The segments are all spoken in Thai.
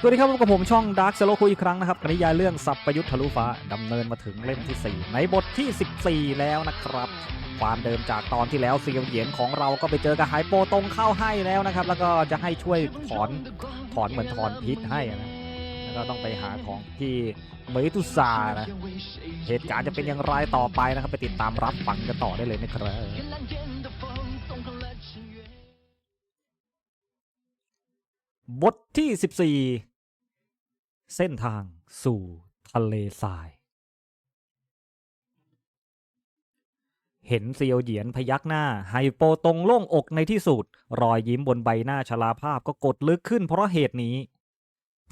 สวัสดีครับพบกับผมช่อง Dark s l o คุยอีกครั้งนะครับนิยายเรื่องสับประยุทธ์ทะลุฟ้าดำเนินมาถึงเล่มที่ 4 ในบทที่ 14 แล้วนะครับ ความเดิมจากตอนที่แล้วเซียวเหยียนของเราก็ไปเจอกับไฮโปตรงเข้าให้แล้วนะครับ แล้วก็จะให้ช่วยถอนถอนเหมือนถอนพิษให้นะแล้วก็ต้องไปหาของที่เมตุซานะ เหตุการณ์จะเป็นอย่างไรต่อไปนะครับ ไปติดตามรับฟังกันต่อได้เลยนะครับบทที่ 14 เส้นทางสู่ทะเลทราย เห็นเซียวเหยียนพยักหน้า ไฮโปตรงโล่งอกในที่สุด รอยยิ้มบนใบหน้าชลาภาพก็กดลึกขึ้นเพราะเหตุนี้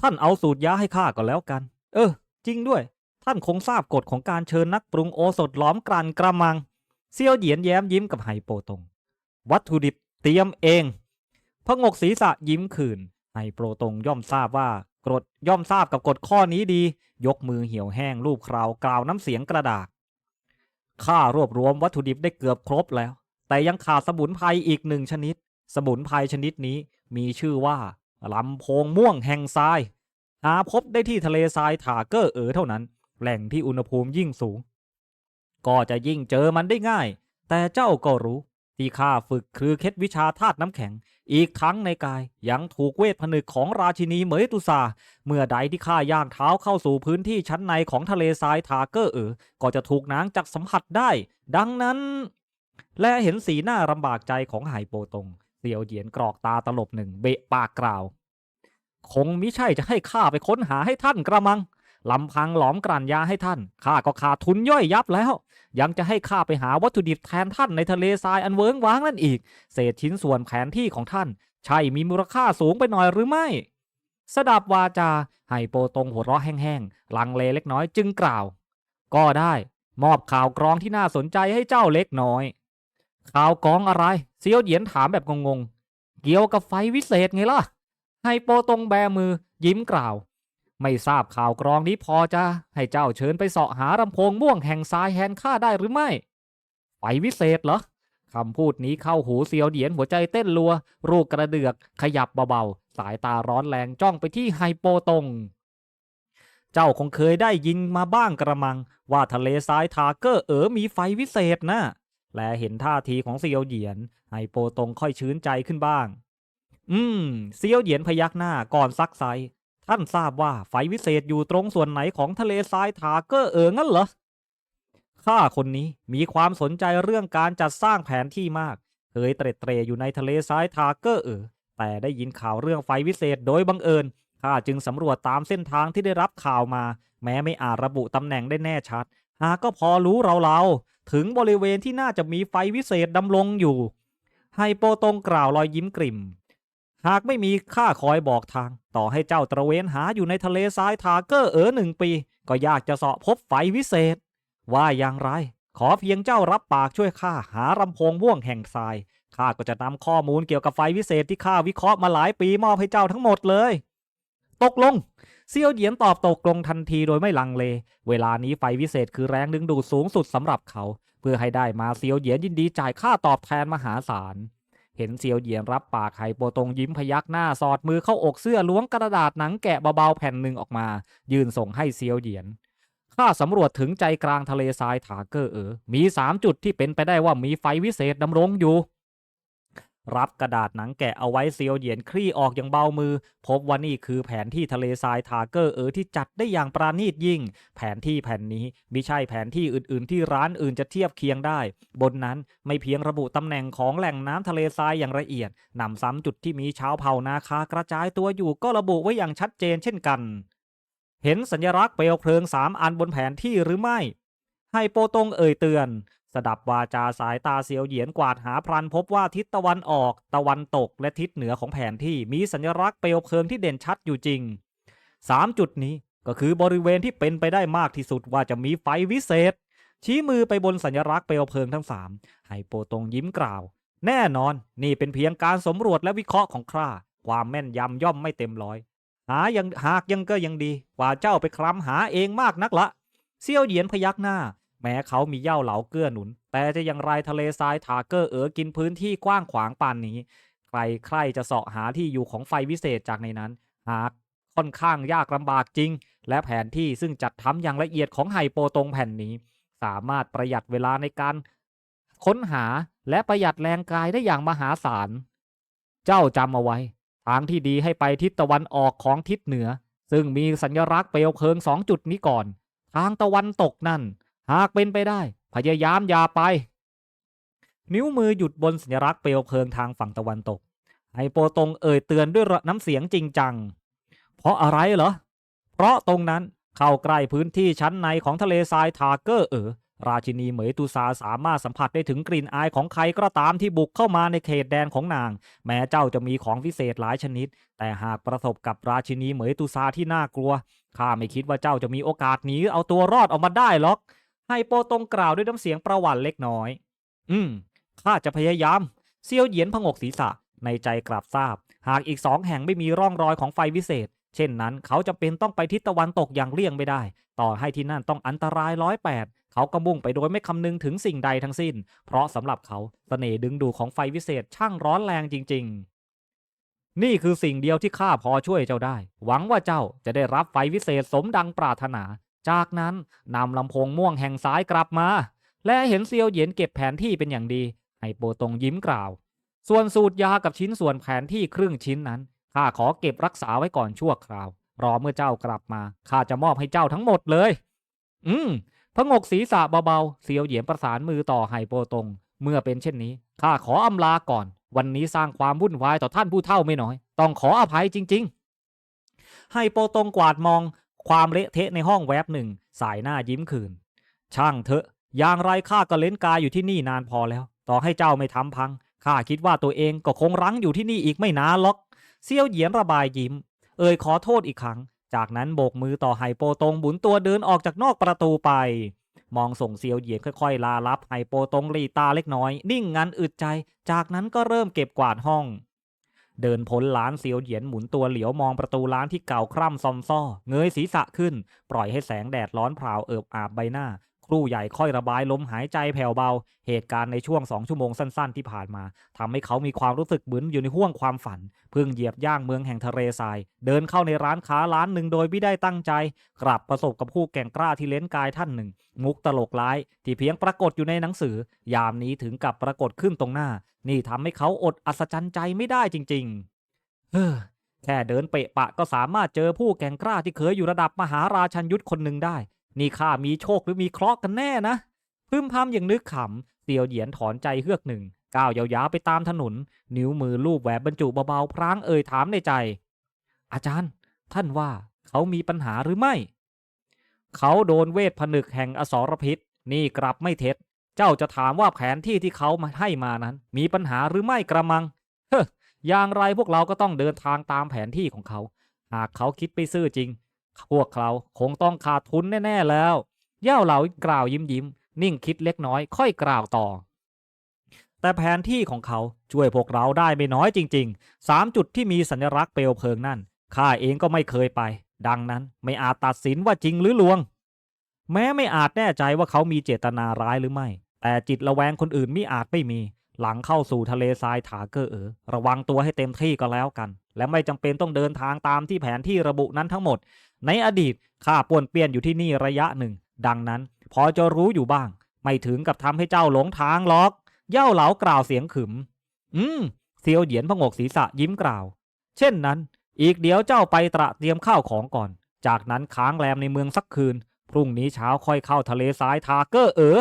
ท่านเอาสูตรยาให้ข้าก็แล้วกัน เออ จริงด้วย ท่านคงทราบกฎของการเชิญนักปรุงโอสถล้อมกลั่นกระมัง เซียวเหยียนแย้มยิ้มกับไฮโปตรง วัตถุดิบเตรียมเองพงกศีรษะยิ้มคืนไฮโปรตรงย่อมทราบว่า กฎย่อมทราบกับกฎข้อนี้ดี ยกมือเหี่ยวแห้งรูปคราวกล่าวน้ำเสียงกระดากข้ารวบรวมวัตถุดิบได้เกือบครบแล้ว แต่ยังขาดสมุนไพรอีกหนึ่งชนิด สมุนไพรชนิดนี้มีชื่อว่าลำโพงม่วงแห่งทรายหาพบได้ที่ทะเลทรายถาเกอร์เอ๋อเท่านั้น แหล่งที่อุณหภูมิยิ่งสูง ก็จะยิ่งเจอมันได้ง่าย แต่เจ้าก็รู้ ที่ข้าฝึกคือเคล็ดวิชาธาตุน้ำแข็ง อีกทั้งในกายยังถูกเวทผนึกของราชินีเหมยตุซา เมื่อใดที่ข้าย่างเท้าเข้าสู่พื้นที่ชั้นในของทะเลทรายทาเกอร์เออก็จะถูกนางจักสัมผัสได้ ดังนั้น และเห็นสีหน้ารำบากใจของไห่โปตงเสียวเหยียนกรอกตาตลบหนึ่งเบะปากกล่าว คงมิใช่จะให้ข้าไปค้นหาให้ท่านกระมังลำพังหลอมกลั่นยาให้ท่านข้าก็ขาดทุนย่อยยับแล้ว ยังจะให้ข้าไปหาวัตถุดิบแทนท่านในทะเลทรายอันเวิ้งว้างนั่นอีก เศษชิ้นส่วนแผนที่ของท่าน ใช่มีมูลค่าสูงไปหน่อยหรือไม่ สดับวาจาไฮโปตรงหัวเราะแห้งๆ ลังเลเล็กน้อยจึงกล่าว ก็ได้ มอบข่าวกรองที่น่าสนใจให้เจ้าเล็กน้อย ข่าวกรองอะไร เซียวเหยียนถามแบบงงๆ เกี่ยวกับไฟวิเศษไงล่ะไฮโปตรงแบมือยิ้มกล่าว ไม่ทราบข่าวกรองนี้พอจะให้เจ้าเชิญไปเสาะหาลำโพงม่วงแห่งทรายแฮนข้าได้หรือไม่ไฟวิเศษเหรอคำพูดนี้เข้าหูเซียวเหียนหัวใจเต้นรัว รูกกระเดือกขยับเบาๆ สายตาร้อนแรงจ้องไปที่ไฮโปตง เจ้าคงเคยได้ยินมาบ้างกระมัง ว่าทะเลทรายทาเกอร์เอ๋อมีไฟวิเศษนะ และเห็นท่าทีของเซียวเหยียน ไฮโปตงค่อยชื้นใจขึ้นบ้าง อืม เซียวเหยียนพยักหน้าก่อนซักไซ ท่านทราบว่าไฟวิเศษอยู่ตรงส่วนไหนของทะเลทรายทาเกอร์เอ๋องั้นเหรอ ข้าคนนี้มีความสนใจเรื่องการจัดสร้างแผนที่มาก เคยเตร็ดเตรอยู่ในทะเลทรายทาเกอร์เออแต่ได้ยินข่าวเรื่องไฟวิเศษโดยบังเอิญ ข้าจึงสำรวจตามเส้นทางที่ได้รับข่าวมา แม้ไม่อาจระบุตำแหน่งได้แน่ชัด หากก็พอรู้เราๆ ถึงบริเวณที่น่าจะมีไฟวิเศษดำรงอยู่ ไฮโปตรงกล่าวรอยยิ้มกริ่ม หากไม่มีข้าคอยบอกทาง ต่อให้เจ้าตระเวนหาอยู่ในทะเลทรายทาเกอร์เออหนึ่งปี ก็ยากจะเสาะพบไฟวิเศษ ว่าอย่างไร ขอเพียงเจ้ารับปากช่วยข้าหาลำโพงม่วงแห่งทรายข้าก็จะนำข้อมูลเกี่ยวกับไฟวิเศษที่ข้าวิเคราะห์มาหลายปีมอบให้เจ้าทั้งหมดเลย ตกลงเซียวเหยียนตอบตกลงทันทีโดยไม่ลังเล เวลานี้ไฟวิเศษคือแรงดึงดูดสูงสุดสำหรับเขา เพื่อให้ได้มาเซียวเหยียนยินดีจ่ายค่าตอบแทนมหาศาล เห็นเซียวเหยียนรับปากไห่โปตงยิ้มพยักหน้าสอดมือเข้าอกเสื้อล้วงกระดาษหนังแกะเบาๆแผ่นหนึ่งออกมา ยื่นส่งให้เซียวเหยียนข้าสำรวจถึงใจกลางทะเลทรายถาเกอร์เออมีสามจุดที่เป็นไปได้ว่ามีไฟวิเศษดำรงอยู่ รับกระดาษหนังแกะเอาไว้เซียวเหยียนคลี่ออกอย่างเบามือ พบว่านี่คือแผนที่ทะเลทรายทาเกอร์เออที่จัดได้อย่างปราณีตยิ่ง แผนที่แผ่นนี้มิใช่แผนที่อื่นๆ ที่ร้านอื่นจะเทียบเคียงได้ บนนั้นไม่เพียงระบุตำแหน่งของแหล่งน้ำทะเลทรายอย่างละเอียดนำซ้ำจุดที่มีชาวเผ่านาคากระจายตัวอยู่ก็ระบุไว้อย่างชัดเจนเช่นกัน เห็นสัญลักษณ์เปลวเพลิงสามอันบนแผนที่หรือไม่ไฮโปตงเอ่ยเตือน ดับวาจาสายตาเสียวเหยียนกวาดหาพลันพบว่าทิศตะวันออก ตะวันตกและทิศเหนือของแผนที่มีสัญลักษณ์เปลวเพลิงที่เด่นชัดอยู่จริงสามจุดนี้ก็คือบริเวณที่เป็นไปได้มากที่สุดว่าจะมีไฟวิเศษ ชี้มือไปบนสัญลักษณ์เปลวเพลิงทั้งสามไฮโปตรงยิ้มกล่าว แน่นอน นี่เป็นเพียงการสำรวจและวิเคราะห์ของข้าความแม่นยำย่อมไม่เต็มร้อย หายังหากยังก็ยังดีกว่าเจ้าไปคลำหาเองมากนักละเซี่ยวเหยียนพยักหน้า แม้เขามีเย่าเหลาเกื้อหนุน แต่จะอย่างไรทะเลทรายทาเกอร์เอ๋อกินพื้นที่กว้างขวางปานนี้ ใครใครจะเสาะหาที่อยู่ของไฟวิเศษจากในนั้น หากค่อนข้างยากลำบากจริง และแผนที่ซึ่งจัดทำอย่างละเอียดของไฮโปตรงแผ่นนี้ สามารถประหยัดเวลาในการค้นหาและประหยัดแรงกายได้อย่างมหาศาล เจ้าจำเอาไว้ ทางที่ดีให้ไปทิศตะวันออกของทิศเหนือ ซึ่งมีสัญลักษณ์เปลวเพลิงสองจุดนี้ก่อน ทางตะวันตกนั่น หากเป็นไปได้ พยายามอย่าไป นิ้วมือหยุดบนสัญลักษณ์เปลวเพลิงทางฝั่งตะวันตก ไฮโปตรงเอ่ยเตือนด้วยน้ำเสียงจริงจัง เพราะอะไรเหรอ เพราะตรงนั้นเข้าใกล้พื้นที่ชั้นในของทะเลทรายทาเกอร์เออราชินีเหมยตูซาสามารถสัมผัสได้ถึงกลิ่นอายของใครก็ตามที่บุกเข้ามาในเขตแดนของนาง แม้เจ้าจะมีของพิเศษหลายชนิด แต่หากประสบกับราชินีเหมยตูซาที่น่ากลัวข้าไม่คิดว่าเจ้าจะมีโอกาสหนีเอาตัวรอดออกมาได้หรอก ไฮโปตรงกล่าวด้วยน้ำเสียงประหวัติเล็กน้อย อืม ข้าจะพยายาม เซียวเหยียนพงกศีรษะ ในใจกลับทราบ หากอีกสองแห่งไม่มีร่องรอยของไฟวิเศษ เช่นนั้น เขาจะเป็นต้องไปทิศตะวันตกอย่างเลี่ยงไม่ได้ ต่อให้ที่นั่นต้องอันตรายร้อยแปดเขาก็มุ่งไปโดยไม่คำนึงถึงสิ่งใดทั้งสิ้น เพราะสำหรับเขาเสน่ห์ดึงดูดของไฟวิเศษช่างร้อนแรงจริง ๆ นี่คือสิ่งเดียวที่ข้าพอช่วยเจ้าได้ หวังว่าเจ้าจะได้รับไฟวิเศษสมดังปรารถนา จากนั้นนำลำโพงม่วงแห่งซ้ายกลับมา และเห็นเซียวเหยียนเก็บแผนที่เป็นอย่างดีไฮโปตงยิ้มกล่าว ส่วนสูตรยากับชิ้นส่วนแผนที่ครึ่งชิ้นนั้นข้าขอเก็บรักษาไว้ก่อนชั่วคราว รอเมื่อเจ้ากลับมาข้าจะมอบให้เจ้าทั้งหมดเลย อืมพงกศีรษะเบาๆเซียวเหยียนประสานมือต่อไฮโปตง เมื่อเป็นเช่นนี้ข้าขออำลาก่อน วันนี้สร้างความวุ่นวายต่อท่านผู้เฒ่าไม่น้อย ต้องขออภัยจริง ๆ ไฮโปตงกวาดมอง ความเละเทะในห้องแวบหนึ่ง สายหน้ายิ้มคืน ช่างเถอะ อย่างไรข้าก็เล่นกายอยู่ที่นี่นานพอแล้ว ต่อให้เจ้าไม่ทำพัง ข้าคิดว่าตัวเองก็คงรั้งอยู่ที่นี่อีกไม่นานหรอก เซียวเหยียนระบายยิ้ม เอ่ยขอโทษอีกครั้ง จากนั้นโบกมือต่อไฮโปตรงบุนตัวเดินออกจากนอกประตูไป มองส่งเซียวเหยียนค่อยๆ ลาลับไฮโปตรงรีตาเล็กน้อย นิ่งงันอึดใจ จากนั้นก็เริ่มเก็บกวาดห้อง เดินพ้นร้านเซียวเหยียนหมุนตัวเหลียวมองประตูร้านที่เก่าคร่ำซอมซ่อเงยศีรษะขึ้น ปล่อยให้แสงแดดร้อนเผาเอิบอาบใบหน้า ครู่ใหญ่ค่อยระบายลมหายใจแผ่วเบา เหตุการณ์ในช่วงสองชั่วโมงสั้น ๆ ที่ผ่านมาทำให้เขามีความรู้สึกเหมือนอยู่ในห้วงความฝัน เพิ่งเหยียบย่างเมืองแห่งทะเลทราย เดินเข้าในร้านค้าร้านหนึ่งโดยไม่ได้ตั้งใจ กลับประสบกับผู้แก่งกล้าที่เล้นกายท่านหนึ่ง มุกตลกร้าย ที่เพียงปรากฏอยู่ในหนังสือ ยามนี้ถึงกับปรากฏขึ้นตรงหน้า นี่ทำให้เขาอดอัศจรรย์ใจไม่ได้จริง ๆเฮ้อแค่เดินเปะปะก็สามารถเจอผู้แก่งกล้าที่เคยอยู่ระดับมหาราชันยุทธคนหนึ่งได้ นี่ข้ามีโชคหรือมีเคราะห์กันแน่นะ พึมพำอย่างนึกขำเตียวเหยียนถอนใจเฮือกหนึ่ง ก้าวยาวๆไปตามถนน นิ้วมือลูบแหวนบรรจุเบาๆ พรางเอ่ยถามในใจ อาจารย์ ท่านว่าเขามีปัญหาหรือไม่ เขาโดนเวทผนึกแห่งอสรพิษ นี่กลับไม่เท็จ เจ้าจะถามว่าแผนที่ที่เขามาให้มานั้น มีปัญหาหรือไม่กระมัง เฮ้อย่างไรพวกเราก็ต้องเดินทางตามแผนที่ของเขา หากเขาคิดไปซื่อจริง พวกเราคงต้องขาดทุนแน่ ๆ แล้ว เย่าเหลากล่าวยิ้มยิ้มๆนิ่งคิดเล็กน้อยค่อยกล่าวต่อ แต่แผนที่ของเขาช่วยพวกเราได้ไม่น้อยจริงๆสามจุดที่มีสัญลักษณ์เปลวเพลิงนั่นข้าเองก็ไม่เคยไป ดังนั้นไม่อาจตัดสินว่าจริงหรือลวง แม้ไม่อาจแน่ใจว่าเขามีเจตนาร้ายหรือไม่ แต่จิตระแวงคนอื่นมิอาจไม่มี หลังเข้าสู่ทะเลทรายถาเกอเออระวังตัวให้เต็มที่ก็แล้วกัน และไม่จำเป็นต้องเดินทางตามที่แผนที่ระบุนั้นทั้งหมด ในอดีตข้าป่วนเปี้ยนอยู่ที่นี่ระยะหนึ่ง ดังนั้น พอจะรู้อยู่บ้าง ไม่ถึงกับทำให้เจ้าหลงทางหรอก เย่าเหลากล่าวเสียงขึม อืมเซียวเหยียนพงกศีรษะยิ้มกล่าว เช่นนั้น อีกเดี๋ยวเจ้าไปตระเตรียมข้าวของก่อน จากนั้นค้างแรมในเมืองสักคืน พรุ่งนี้เช้าค่อยเข้าทะเลทรายทาเกอร์เออ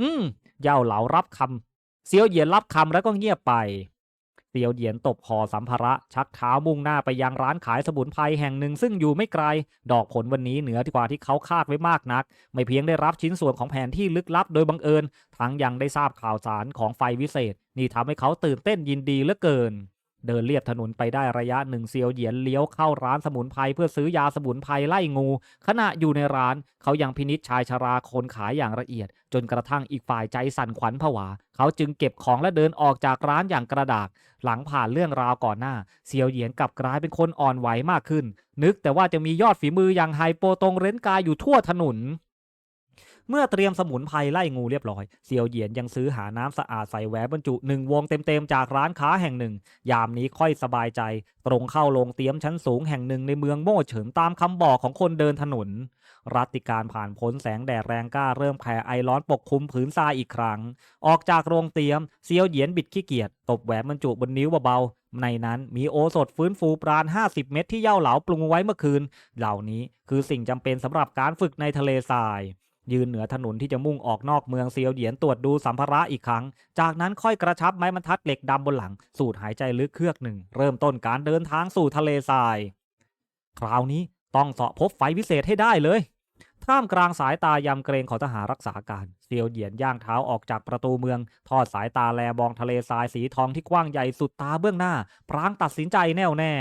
อืม เย่าเหลารับคำเซียวเหยียนรับคำแล้วก็เงียบไปเซียวเหยียนตบหอสัมภาระชักเท้ามุ่งหน้าไปยังร้านขายสมุนไพรแห่งหนึ่งซึ่งอยู่ไม่ไกล ดอกผลวันนี้เหนือกว่าที่เขาคาดไว้มากนัก ไม่เพียงได้รับชิ้นส่วนของแผนที่ลึกลับโดยบังเอิญ ทั้งยังได้ทราบข่าวสารของไฟวิเศษ นี่ทำให้เขาตื่นเต้นยินดีเหลือเกิน เดินเลียบถนนไปได้ระยะหนึ่งเซียวเหยียนเลี้ยวเข้าร้านสมุนไพรเพื่อซื้อยาสมุนไพรไล่งู ขณะอยู่ในร้านเขายังพินิจชายชราคนขายอย่างละเอียด จนกระทั่งอีกฝ่ายใจสั่นขวัญผวา เขาจึงเก็บของและเดินออกจากร้านอย่างกระดาก หลังผ่านเรื่องราวก่อนหน้า เซียวเหยียนกลับกลายเป็นคนอ่อนไหวมากขึ้น นึกแต่ว่าจะมียอดฝีมืออย่างไฮโปตรงเร้นกายอยู่ทั่วถนน เมื่อเตรียมสมุนไพรไล่งูเรียบร้อยเซียวเหยียนยังซื้อหาน้ำสะอาดใส่แหวนบรรจุหนึ่งวงเต็มๆจากร้านค้าแห่งหนึ่ง ยามนี้ค่อยสบายใจ ตรงเข้าโรงเตียมชั้นสูงแห่งหนึ่งในเมืองโม่เฉินตามคำบอกของคนเดินถนน รัตติการผ่านพ้นแสงแดดแรงกล้าเริ่มแผ่ไอร้อนปกคลุมผืนทรายอีกครั้ง ออกจากโรงเตียมเซียวเหยียนบิดขี้เกียจตบแหวนบรรจุบนนิ้วเบาๆในนั้นมีโอสถฟื้นฟูปราณ 50 เม็ดที่เย่าเหลาปรุงไว้เมื่อคืน เหล่านี้คือสิ่งจำเป็นสำหรับการฝึกในทะเลทราย ยืนเหนือถนนที่จะมุ่งออกนอกเมืองเซียวเหยียนตรวจดูสัมภาระอีกครั้ง จากนั้นค่อยกระชับไม้บรรทัดเหล็กดำบนหลัง สูดหายใจลึกเครือกหนึ่ง เริ่มต้นการเดินทางสู่ทะเลทราย คราวนี้ต้องเสาะพบไฟวิเศษให้ได้เลยท่ามกลางสายตายำเกรงของทหารรักษาการเซียวเหยียนย่างเท้าออกจากประตูเมือง ทอดสายตาแลมองทะเลทรายสีทองที่กว้างใหญ่สุดตาเบื้องหน้า พรางตัดสินใจแน่วแน่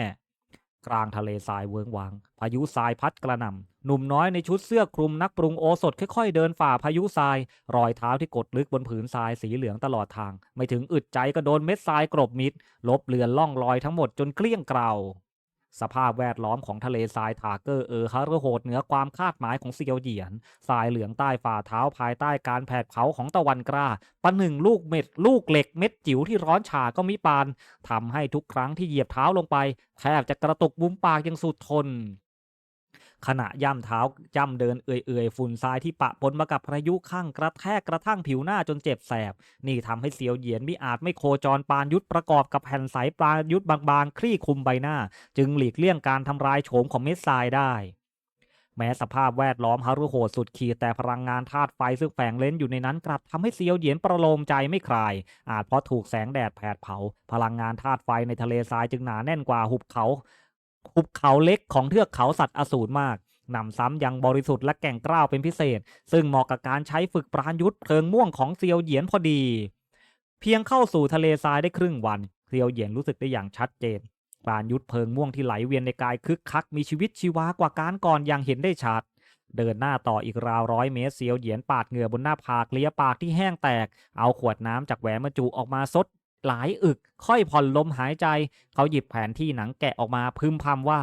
กลางทะเลทรายเวิงวาง พายุทรายพัดกระหน่ำหนุ่มน้อยในชุดเสื้อคลุมนักปรุงโอสถค่อยๆเดินฝ่าพายุทราย รอยเท้าที่กดลึกบนผืนทรายสีเหลืองตลอดทาง ไม่ถึงอึดใจก็โดนเม็ดทรายกรบมิดลบเลือนล่องลอยทั้งหมดจนเกลี้ยงเกลา สภาพแวดล้อมของทะเลทรายถาเกอร์เออฮาร์โหดเหนือความคาดหมายของเซียวเหยียนทรายเหลืองใต้ฝ่าเท้าภายใต้การแผดเผาของตะวันกล้าประหนึ่งลูกเม็ด ลูกเหล็กเม็ดจิ๋วที่ร้อนฉาก็มิปานทำให้ทุกครั้งที่เหยียบเท้าลงไปแทบจะกระตุกบุ้มปากยังสุดทน ขณะย่ำเท้าย่ำเดินเอื่อยๆ ฝุ่นทรายที่ปะปนมากับพายุข้างกระแทกกระทั่งผิวหน้าจนเจ็บแสบ นี่ทำให้เสียวเหยียนมิอาจไม่โคจรปานยุทธประกอบกับแผ่นสายปลายุทธบางๆ คลี่คลุมใบหน้า จึงหลีกเลี่ยงการทำลายโฉมของเม็ดทรายได้แม้สภาพแวดล้อมฮารุโหดสุดขีดแต่พลังงานธาตุไฟซึ่งแฝงเล้นอยู่ในนั้นกลับทำให้เซียวเหยียนประโลมใจไม่คลาย อาจเพราะถูกแสงแดดแผดเผา พลังงานธาตุไฟในทะเลทรายจึงหนาแน่นกว่าหุบเขา หุบเขาเล็กของเทือกเขาสัตว์อสูรมากนำซ้ำยังบริสุทธิ์และแก่งกล้าวเป็นพิเศษ ซึ่งเหมาะกับการใช้ฝึกปราณยุทธ์เพลิงม่วงของเซียวเหยียนพอดี เพียงเข้าสู่ทะเลทรายได้ครึ่งวันเซียวเหยียนรู้สึกได้อย่างชัดเจนปราณยุทธ์เพลิงม่วงที่ไหลเวียนในกายคึกคักมีชีวิตชีวากว่าการก่อนอย่างเห็นได้ชัดเดินหน้าต่ออีกราวร้อยเมตรเซียวเหยียนปาดเหงื่อบนหน้าผากเลียปากที่แห้งแตก เอาขวดน้ำจากแหวนบรรจุออกมาซด หลายอึก ค่อยผ่อนลมหายใจ เขาหยิบแผนที่หนังแกะออกมาพึมพำว่า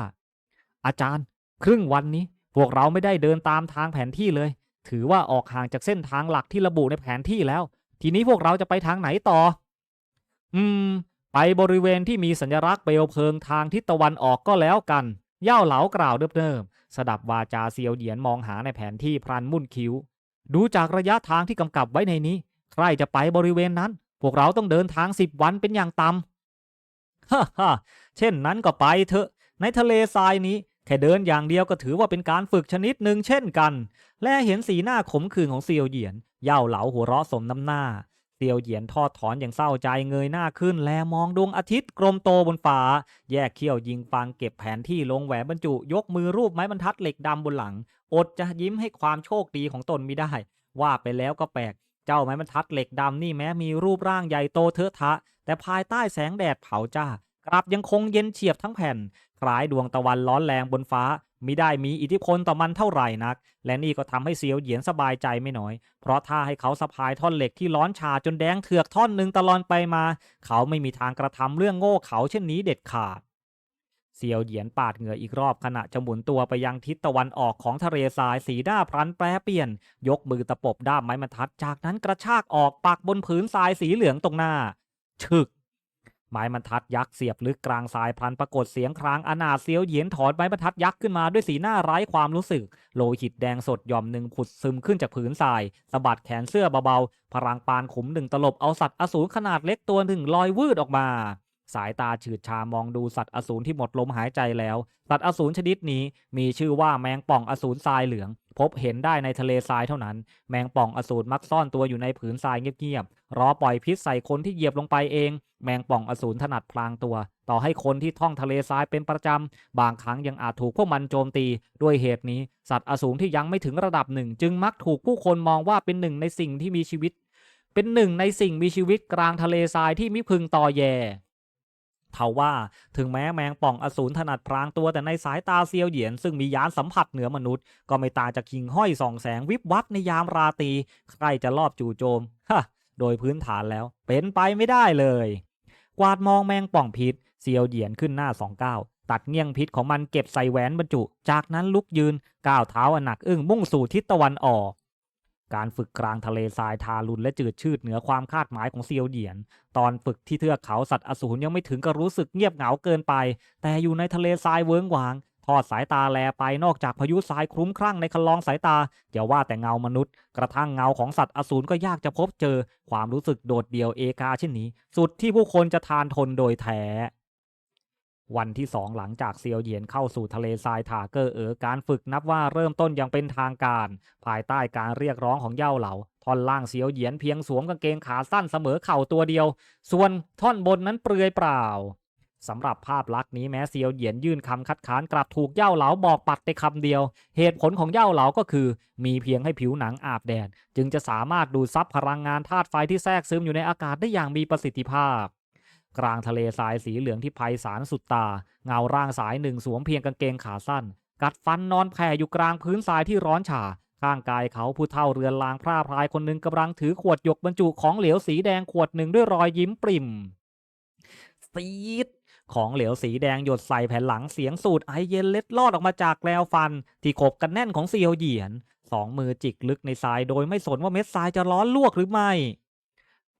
อาจารย์ ครึ่งวันนี้ พวกเราไม่ได้เดินตามทางแผนที่เลย ถือว่าออกห่างจากเส้นทางหลักที่ระบุในแผนที่แล้ว ทีนี้พวกเราจะไปทางไหนต่อ อืม ไปบริเวณที่มีสัญลักษณ์เปลวเพลิงทางทิศตะวันออกก็แล้วกัน เย่าเหลากล่าวเดิมๆสดับวาจาเซียวเหยียนมองหาในแผนที่พรันมุ่นคิ้ว ดูจากระยะทางที่กำกับไว้ในนี้ ใครจะไปบริเวณนั้น พวกเราต้องเดินทางสิบวันเป็นอย่างต่ำฮ่าฮ่าเช่นนั้นก็ไปเถอะ ในทะเลทรายนี้ แค่เดินอย่างเดียวก็ถือว่าเป็นการฝึกชนิดหนึ่งเช่นกัน และเห็นสีหน้าขมขื่นของเซียวเหยียน เย่าเหลาหัวเราะสมน้ำหน้าเซียวเหยียนทอดถอนอย่างเศร้าใจเงยหน้าขึ้น แลมองดวงอาทิตย์กลมโตบนฟ้า แยกเขี้ยวยิงฟังเก็บแผนที่ลงแหวนบรรจุ ยกมือรูปไม้บรรทัดเหล็กดำบนหลัง อดจะยิ้มให้ความโชคดีของตนไม่ได้ ว่าไปแล้วก็แปลก เจ้าไม้บรรทัดเหล็กดำนี่แม้มีรูปร่างใหญ่โตเทอะทะ แต่ภายใต้แสงแดดเผาจ้ากลับยังคงเย็นเฉียบทั้งแผ่น คล้ายดวงตะวันร้อนแรงบนฟ้ามิได้มีอิทธิพลต่อมันเท่าไหร่นัก และนี่ก็ทำให้เซียวเหยียนสบายใจไม่น้อย เพราะถ้าให้เขาสะพายท่อนเหล็กที่ร้อนชาจนแดงเถือกท่อนหนึ่งตลอดไปมา เขาไม่มีทางกระทำเรื่องโง่เขาเช่นนี้เด็ดขาด เซียวเหยียนปาดเหงื่ออีกรอบขณะจะหมุนตัวไปยังทิศตะวันออกของทะเลทรายสีด้าพลันแปรเปลี่ยน ยกมือตะปบด้ามไม้บรรทัดจากนั้นกระชากออกปักบนผืนทรายสีเหลืองตรงหน้า ฉึก ไม้บรรทัดยักษ์เสียบลึกกลางทรายพลันปรากฏเสียงครางอนาเซียวเหยียนถอนไม้บรรทัดยักษ์ขึ้นมาด้วยสีหน้าไร้ความรู้สึก โลหิตแดงสดหย่อมหนึ่งผุดซึมขึ้นจากผืนทรายสะบัดแขนเสื้อเบาๆพลังปานขุมหนึ่งตลบเอาสัตว์อสูรขนาดเล็กตัวหนึ่งลอยวืดออกมา สายตาฉืดชามองดูสัตว์อสูรที่หมดลมหายใจแล้ว สัตว์อสูรชนิดนี้มีชื่อว่าแมงป่องอสูรทรายเหลือง พบเห็นได้ในทะเลทรายเท่านั้น แมงป่องอสูรมักซ่อนตัวอยู่ในผืนทรายเงียบๆ รอปล่อยพิษใส่คนที่เหยียบลงไปเอง แมงป่องอสูรถนัดพลางตัว ต่อให้คนที่ท่องทะเลทรายเป็นประจำ บางครั้งยังอาจถูกพวกมันโจมตี ด้วยเหตุนี้ สัตว์อสูรที่ยังไม่ถึงระดับหนึ่ง จึงมักถูกผู้คนมองว่าเป็นหนึ่งในสิ่งที่มีชีวิต เป็นหนึ่งในสิ่งมีชีวิตกลางทะเลทรายที่มิพึงต่อแย เทาว่าถึงแม้แมงป่องอสูรถนัดพรางตัวแต่ในสายตาเซียวเหยียนซึ่งมียานสัมผัสเหนือมนุษย์ ก็ไม่ตาจากคิงห้อยส่องแสงวิบวับในยามราตรีใครจะลอบจู่โจมฮะโดยพื้นฐานแล้ว เป็นไปไม่ได้เลย กวาดมองแมงป่องพิษเซียวเหยียนขึ้นหน้าสองก้าวตัดเงี้ยงพิษของมันเก็บใส่แหวนบรรจุ จากนั้นลุกยืนก้าวเท้าอันหนักอึ้งมุ่งสู่ทิศตะวันออก การฝึกกลางทะเลทรายทารุณและจืดชืดเหนือความคาดหมายของเซียวเหยียน ตอนฝึกที่เทือกเขาสัตว์อสูรยังไม่ถึงกับรู้สึกเงียบเหงาเกินไป แต่อยู่ในทะเลทรายเวิ้งวาง ทอดสายตาแลไปนอกจากพายุทรายคลุ้มคลั่งในคันลองสายตาอย่าว่าแต่เงามนุษย์ กระทั่งเงาของสัตว์อสูรก็ยากจะพบเจอ ความรู้สึกโดดเดี่ยวเอกาเช่นนี้ สุดที่ผู้คนจะทานทนโดยแท้ วันที่สองหลังจากเซียวเหยียนเข้าสู่ทะเลทรายถาเกอเอ๋อการฝึกนับว่าเริ่มต้นอย่างเป็นทางการ ภายใต้การเรียกร้องของเย่าเหลาท่อนล่างเซียวเหยียนเพียงสวมกางเกงขาสั้นเสมอเข่าตัวเดียว ส่วนท่อนบนนั้นเปลือยเปล่าสำหรับภาพลักษณ์นี้แม้เซียวเหยียนยื่นคำคัดค้านกลับถูกเย่าเหลาบอกปัดไปคำเดียว เหตุผลของเย่าเหลาก็คือ มีเพียงให้ผิวหนังอาบแดด จึงจะสามารถดูดซับพลังงานธาตุไฟที่แทรกซึมอยู่ในอากาศได้อย่างมีประสิทธิภาพ กลางทะเลทรายสีเหลืองที่ไพศาลสุดตา เงาร่างสายหนึ่งสวมเพียงกางเกงขาสั้น กัดฟันนอนแผ่อยู่กลางพื้นทรายที่ร้อนฉ่าข้างกายเขาผู้เท่าเรือนลางพร่าพรายคนหนึ่งกำลังถือขวดหยกบรรจุของเหลวสีแดงขวดหนึ่งด้วยรอยยิ้มปริ่มซีดของเหลวสีแดงหยดใส่แผ่นหลังเสียงสูดไอเย็นเล็ดลอดออกมาจากแลวฟัน ที่ขบกันแน่นของเซียวเหยียน สองมือจิกลึกในทรายโดยไม่สนว่าเม็ดทรายจะร้อนลวกหรือไม่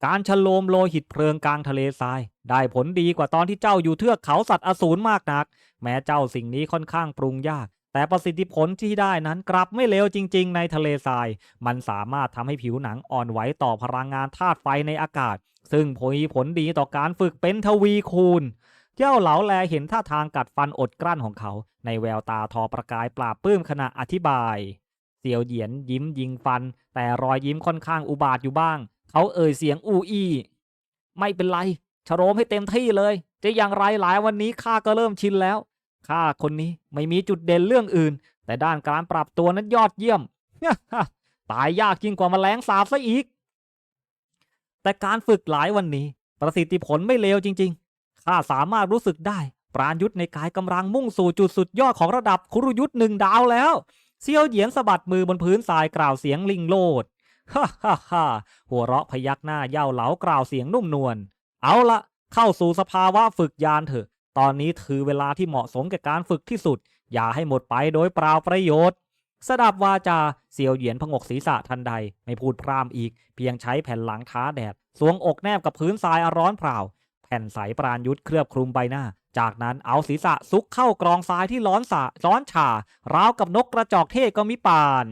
การฉโลมโลหิตเพลิงกลางทะเลทราย ได้ผลดีกว่าตอนที่เจ้าอยู่เทือกเขาสัตว์อสูรมากนัก แม้เจ้าสิ่งนี้ค่อนข้างปรุงยาก แต่ประสิทธิผลที่ได้นั้นกลับไม่เลวจริง ๆ ในทะเลทราย มันสามารถทำให้ผิวหนังอ่อนไหวต่อพลังงานธาตุไฟในอากาศ ซึ่งมีผลดีต่อการฝึกเป็นทวีคูณเจ้าเหลาแลเห็นท่าทางกัดฟันอดกลั้นของเขา ในแววตาทอประกายปราบปลื้มขณะอธิบายเซียวเหยียนยิ้มยิงฟัน แต่รอยยิ้มค่อนข้างอุบาทอยู่บ้าง เขาเอ่ยเสียงอูอีไม่เป็นไรชโรมให้เต็มที่เลย จะอย่างไรหลายวันนี้ข้าก็เริ่มชินแล้วข้าคนนี้ไม่มีจุดเด่นเรื่องอื่น แต่ด้านการปรับตัวนั้นยอดเยี่ยมตายยากยิ่งกว่าแมลงสาบซะอีก แต่การฝึกหลายวันนี้ ประสิทธิผลไม่เลวจริง ๆ ข้าสามารถรู้สึกได้ ปราณยุทธในกายกำลังมุ่งสู่จุดสุดยอดของระดับคุรุยุทธหนึ่งดาวแล้ว เซียวเหยียนสะบัดมือบนพื้นทรายกล่าวเสียงลิงโลด ฮ่าฮ่าฮ่าหัวเราะพยักหน้าเย่าเหลากล่าวเสียงนุ่มนวล เอาละเข้าสู่สภาวะฝึกยานเถอะ ตอนนี้ถือเวลาที่เหมาะสมกับการฝึกที่สุด อย่าให้หมดไปโดยเปล่าประโยชน์ สดับวาจาเซียวเหยียนพงกศีรษะทันใด ไม่พูดพร่ำอีก เพียงใช้แผ่นหลังท้าแดด สวงอกแนบกับพื้นทรายอร้อนเปล่า แผ่นใสปราณยุทธเคลือบคลุมใบหน้า จากนั้นเอาศีรษะซุกเข้ากรองทรายที่ร้อนสะร้อนฉ่า ราวกับนกกระจอกเทศก็มิปาน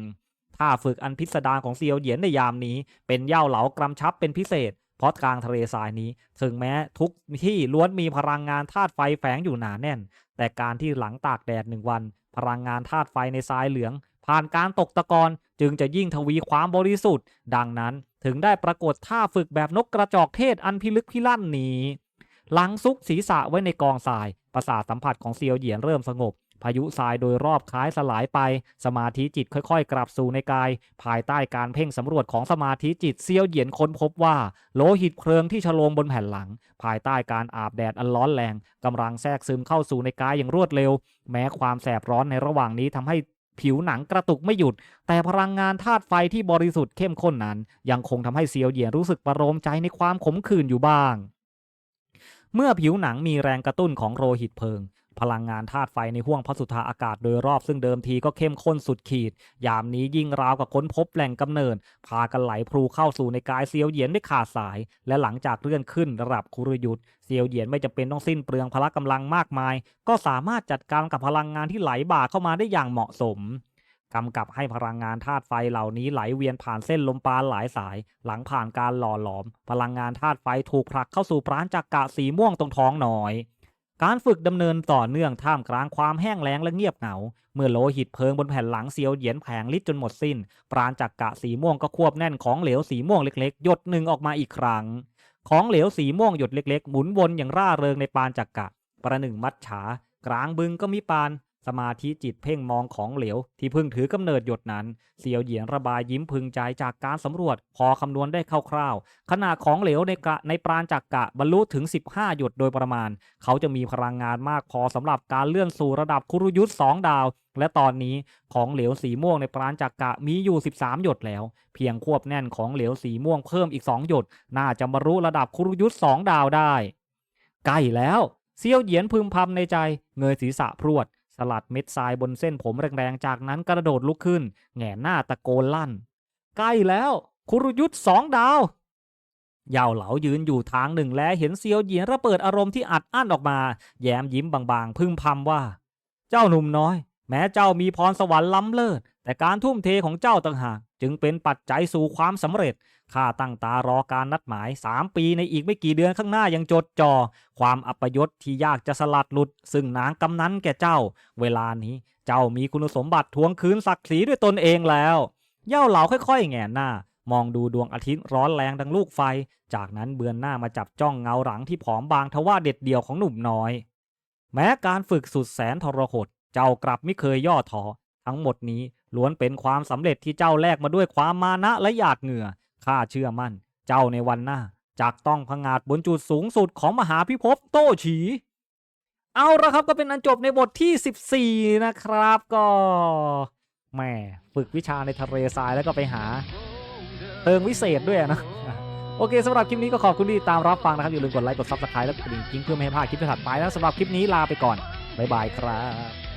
ท่าฝึกอันพิสดารของเซียวเหยียนในยามนี้ เป็นเย่าเหลากำชับเป็นพิเศษ เพราะกลางทะเลทรายนี้ ถึงแม้ทุกที่ล้วนมีพลังงานธาตุไฟแฝงอยู่หนาแน่น แต่การที่หลังตากแดดหนึ่งวัน พลังงานธาตุไฟในทรายเหลือง ผ่านการตกตะกอนจึงจะยิ่งทวีความบริสุทธิ์ ดังนั้นถึงได้ปรากฏท่าฝึกแบบนกกระจอกเทศอันพิลึกพิลั่นนี้หลังซุกศีรษะไว้ในกองทราย ประสาทสัมผัสของเซียวเหยียนเริ่มสงบ พายุทรายโดยรอบคล้ายสลายไป สมาธิจิตค่อยๆ กลับสู่ในกาย ภายใต้การเพ่งสำรวจของสมาธิจิตเซียวเหยียนค้นพบว่า โลหิตเพลิงที่ฉโลมบนแผ่นหลัง ภายใต้การอาบแดดอันร้อนแรงกำลังแทรกซึมเข้าสู่ในกายอย่างรวดเร็ว แม้ความแสบร้อนในระหว่างนี้ทำให้ผิวหนังกระตุกไม่หยุด แต่พลังงานธาตุไฟที่บริสุทธิ์เข้มข้นนั้น ยังคงทำให้เซียวเหยียนรู้สึกประโลมใจในความขมขื่นอยู่บ้างเมื่อผิวหนังมีแรงกระตุ้นของโลหิตเพลิง พลังงานธาตุไฟในห้วงพระสุธาอากาศโดยรอบซึ่งเดิมทีก็เข้มข้นสุดขีด ยามนี้ยิ่งราวกับค้นพบแหล่งกำเนิด พากันไหลพลูเข้าสู่ในกายเซียวเหยียนได้ขาดสาย และหลังจากเลื่อนขึ้นระดับคุรยุทธเซียวเหยียนไม่จำเป็นต้องสิ้นเปลืองพละกำลังมากมาย ก็สามารถจัดการกับพลังงานที่ไหลบ่าเข้ามาได้อย่างเหมาะสมกำกับให้พลังงานธาตุไฟเหล่านี้ไหลเวียนผ่านเส้นลมปราณหลายสาย หลังผ่านการหล่อหลอม พลังงานธาตุไฟถูกผลักเข้าสู่ปราณจักกะสีม่วงตรงท้องหน่อย การฝึกดำเนินต่อเนื่องท่ามกลางความแห้งแล้งและเงียบเหงา เมื่อโลหิตเพลิงบนแผ่นหลังเซียวเหยียนแผงลิดจนหมดสิ้น ปราณจักกะสีม่วงก็ควบแน่นของเหลวสีม่วงเล็กๆ หยดหนึ่งออกมาอีกครั้ง ของเหลวสีม่วงหยดเล็กๆ หมุนวนอย่างร่าเริงในปานจักกะ ประหนึ่งมัดฉากลางบึงก็มีปาน สมาธิจิตเพ่งมองของเหลว ที่เพิ่งถือกำเนิดหยดนั้นเซียวเหยียนระบายยิ้มพึงใจจากการสำรวจ พอคำนวณได้คร่าวๆ ขนาดของเหลวในกะในปราณจักกะบรรลุถึง 15 หยดโดยประมาณ เขาจะมีพลังงานมากพอสำหรับการเลื่อนสู่ระดับคุรุยุทธ2ดาว และตอนนี้ของเหลวสีม่วงในปราณจักกะมีอยู่ 13 หยดแล้ว เพียงควบแน่นของเหลวสีม่วงเพิ่มอีก 2 หยด น่าจะบรรลุระดับคุรุยุทธ2ดาวได้ ใกล้แล้วเซียวเหยียนพึมพำในใจ เงยศีรษะพรวด สลัดเม็ดทรายบนเส้นผมแรงๆ จากนั้นกระโดดลุกขึ้นแหงนหน้าตะโกนลั่น ใกล้แล้วคุรุยุทธ์สองดาว เยาวเหลายืนอยู่ทางหนึ่งและเห็นเซียวเหยียนระเบิดอารมณ์ที่อัดอั้นออกมา แย้มยิ้มบางๆ พึมพำว่า เจ้าหนุ่มน้อย แม้เจ้ามีพรสวรรค์ล้ำเลิศ แต่การทุ่มเทของเจ้าต่างหาก จึงเป็นปัจจัยสู่ความสำเร็จ ข้าตั้งตารอการนัดหมาย 3 ปีในอีกไม่กี่เดือนข้างหน้ายังจดจอ่อความอัปยศที่ยากจะสลัดหลุด ซึ่งนางกำนันแก่เจ้า เวลานี้เจ้ามีคุณสมบัติทวงคืนศักดิ์ศรีด้วยตนเองแล้ว เย่าเหลาค่อยๆ แงนหน้ามองดูดวงอาทิตย์ร้อนแรงดังลูกไฟ จากนั้นเบือนหน้ามาจับจ้องเงาหลังที่ผอมบางทว่าเด็ดเดี่ยวของหนุ่มน้อย แม้การฝึกสุดแสนทรหด เจ้ากลับไม่เคยย่อท้อทั้งหมดนี้ล้วนเป็นความสำเร็จที่เจ้าแลกมาด้วยความมานะและหยาดเหงื่อ ข้าเชื่อมั่น เจ้าในวันหน้าจากต้องพังาดบนจุดสูงสุดของมหาพิภพโต้ฉี เอาละครับก็เป็นอันจบในบทที่ 14 นะครับก็แหม่ฝึกวิชาในทะเลทรายแล้วก็ไปหาเติงวิเศษด้วยนะโอเคสำหรับคลิปนี้ก็ขอบคุณที่ติดตามรับฟังนะครับ อย่าลืมกดไลค์กดซับสไครต์และกดกระดิ่งกิ้งเพื่อไม่ให้พลาดคลิปถัดไปแล้วสำหรับคลิปนี้ลาไปก่อน บ๊ายบายครับ